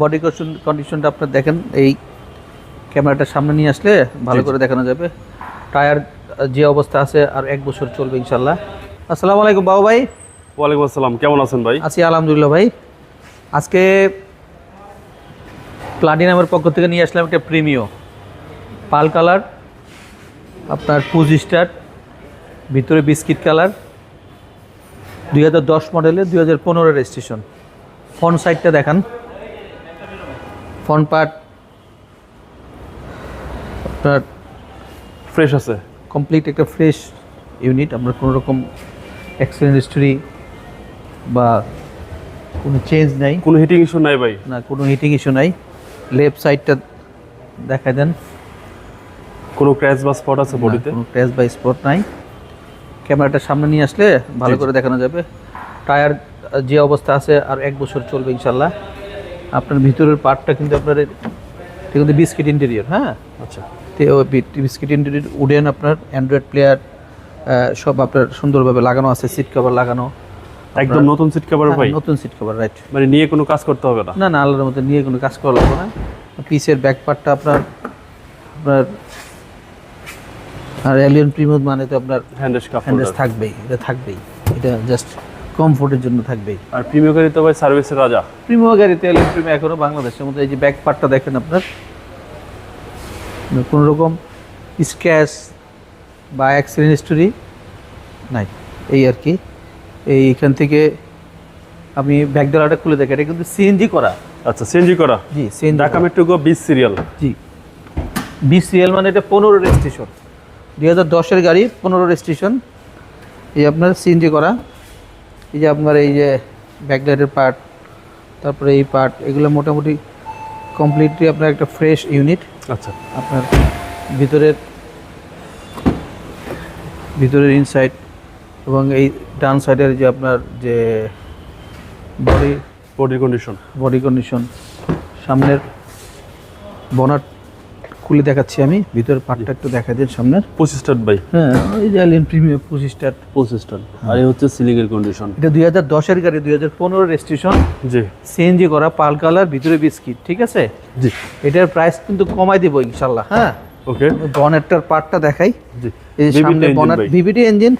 Body কন্ডিশনটা আপনার দেখেন এই ক্যামেরাটা সামনে নিয়ে আসলে ভালো। করে দেখানো যাবে। টায়ার যে অবস্থা আছে আর এক বছর চলবে ইনশাল্লাহ আসসালামু আলাইকুম বাবু ভাই। ওয়ালাইকুম আসসালাম কেমন আছেন ভাই? আছি আলহামদুলিল্লাহ ভাই। আজকে প্লাটিনামের পক্ষ থেকে নিয়ে আসলাম একটা প্রিমিও পাল কালার আপনার পুজ স্টার ভিতরে বিস্কিট কালার দুই হাজার দশ মডেলে দুই হাজার পনেরো রেজিস্ট্রেশন। ফ্রন্ট সাইডটা দেখান। Front part. আপনার ফ্রেশ আছে। কমপ্লিট একটা ফ্রেশ ইউনিট আমরা কোনো রকম অ্যাক্সিডেন্ট হিস্টোরি বা কোনো চেঞ্জ নাই। কোনো হিটিং ইস্যু নাই ভাই। না কোনো হিটিং ইস্যু নাই। লেফট সাইডটা দেখা দেন। কোনো ক্র্যাশ বা স্পট আছে বডিতে কোনো ক্র্যাশ বা স্পট নাই। ক্যামেরাটা সামনে নিয়ে আসলে ভালো। করে দেখানো যাবে। টায়ার যে অবস্থা আছে আর এক বছর চলবে ইনশাল্লাহ আপনার ভিতরের পার্টটা কিন্তু আপনার এটা কিন্তু বিস্কিট ইন্টেরিয়র হ্যাঁ? আচ্ছা। তো বিস্কিট ইন্টেরিয়র উডেন আপনার অ্যান্ড্রয়েড প্লেয়ার সব আপনার সুন্দরভাবে লাগানো আছে সিট কভার লাগানো। একদম নতুন সিট কভার ভাই? হ্যাঁ, নতুন সিট কভার রাইট মানে নিয়ে কোনো কাজ করতে হবে না? না না আল্লাহর মধ্যে নিয়ে কোনো কাজ করা লাগবে না। পিসের ব্যাক পার্টটা আপনার আপনার আর এলিয়ন প্রিমোদ মানে তো আপনার হ্যান্ডেস হ্যান্ডেস থাকবেই এটা থাকবেই। এটা জাস্ট কমফোর্টের জন্য থাকবেই আর প্রিমিয়ার গাড়ি তো ভাই সার্ভিসের রাজা। প্রিমো গাড়ি তেল প্রিমো এখনও বাংলাদেশের মধ্যে এই যে ব্যাক পার্টটা দেখেন আপনার। কোনো রকম স্ক্র্যাচ বা অ্যাক্সিডেন্ট হিস্টোরি নাই। এই আর কি। এই এখান থেকে আমি ব্যাক ডালাটা খুলে দেখি এটা কিন্তু সিএনজি করা। আচ্ছা সিএনজি করা। জি সিএনজি ঢাকা মেট্রো গো বিশ সিরিয়াল জি। বিশ সিরিয়াল মানে এটা পনেরো রেজিস্ট্রেশন দুই হাজার দশের গাড়ি পনেরো রেজিস্ট্রেশন এই আপনার সিএনজি করা। এই যে আপনার এই যে ব্যাকলাইটের পার্ট তারপরে এই পার্ট এগুলো মোটামুটি কমপ্লিটলি আপনার একটা ফ্রেশ ইউনিট আচ্ছা। আপনার ভিতরের ভিতরের ইনসাইড এবং এই ডান সাইডের যে আপনার যে body body condition body condition সামনের বনাট খুলে দেখাচ্ছি আমি। ভিতরের পার্টটা একটু দেখা দিন সামনের। পঁচিশ স্টার্ট ভাই। হ্যাঁ ওই যে অ্যালিয়ন প্রিমিয়াম পঁচিশটা পঁচিশ স্টার্ট। আর এই হচ্ছে সিলিং এর কন্ডিশন এটা দুই হাজার দশের গাড়ি দুই হাজার পনেরো রেজিস্ট্রেশন জি। সিএনজি করা পাল কালার ভিতরে বিস্কিট ঠিক আছে? জি। এটার প্রাইস কিন্তু কমাই দেবো ইনশাল্লাহ হ্যাঁ? ওকে বনেটটার পার্টটা দেখাই। জি। এই সামনে bonnet VVT engine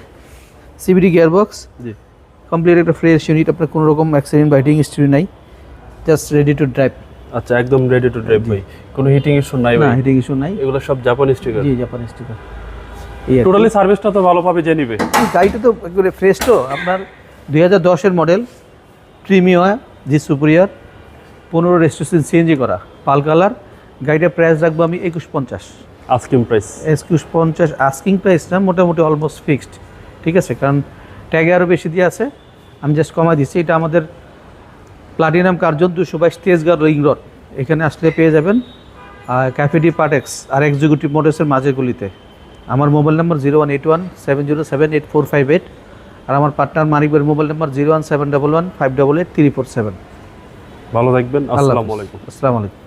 CBD gearbox জি। কমপ্লিট একটা ফ্রেশ ইউনিট আপনার কোনো রকম অ্যাক্সিডেন্ট বাইটিং হিস্ট্রি নাই। জাস্ট রেডি টু ড্রাইভ আচ্ছা একদম রেডি টু ড্রাইভ ভাই। কোনো হিটিং ইস্যু নাই না হিটিং ইস্যু নাই। এগুলো সব জাপানি স্টিকার জি জাপানি স্টিকার এই টোটালি সার্ভিসটা তো ভালো পাবে যে নিবে। গাড়িটা তো একবারে ফ্রেশ তো। আপনার দুই হাজার দশের মডেল প্রিমিয়ার জি সুপ্রিয়ার পনেরো রেজিস্ট্রেশন সিএনজি করা পাল কালার। গাড়িটার প্রাইস রাখব আমি একুশ পঞ্চাশ। আস্কিং প্রাইস একুশ পঞ্চাশ আস্কিং প্রাইস না মোটামুটি অলমোস্ট ফিক্সড ঠিক আছে কারণ ট্যাগে আরও বেশি দিয়ে আছে। আমি জাস্ট কমাই দিচ্ছি। এটা আমাদের প্লাটিনাম কার্জন দুশো বাইশ তেজগাঁও রিং রোড এখানে আসলে পেয়ে যাবেন ক্যাফেডি পার্টেক্স আর এক্সিকিউটিভ মোটরসের মাঝের গলিতে। আমার mobile number zero one eight one seven zero seven eight four five eight আর আমার partner মানিকবের mobile number zero one seven double one five double eight three four seven ভালো থাকবেন আল্লাহ আসসালামু আলাইকুম। আসসালামু আলাইকুম।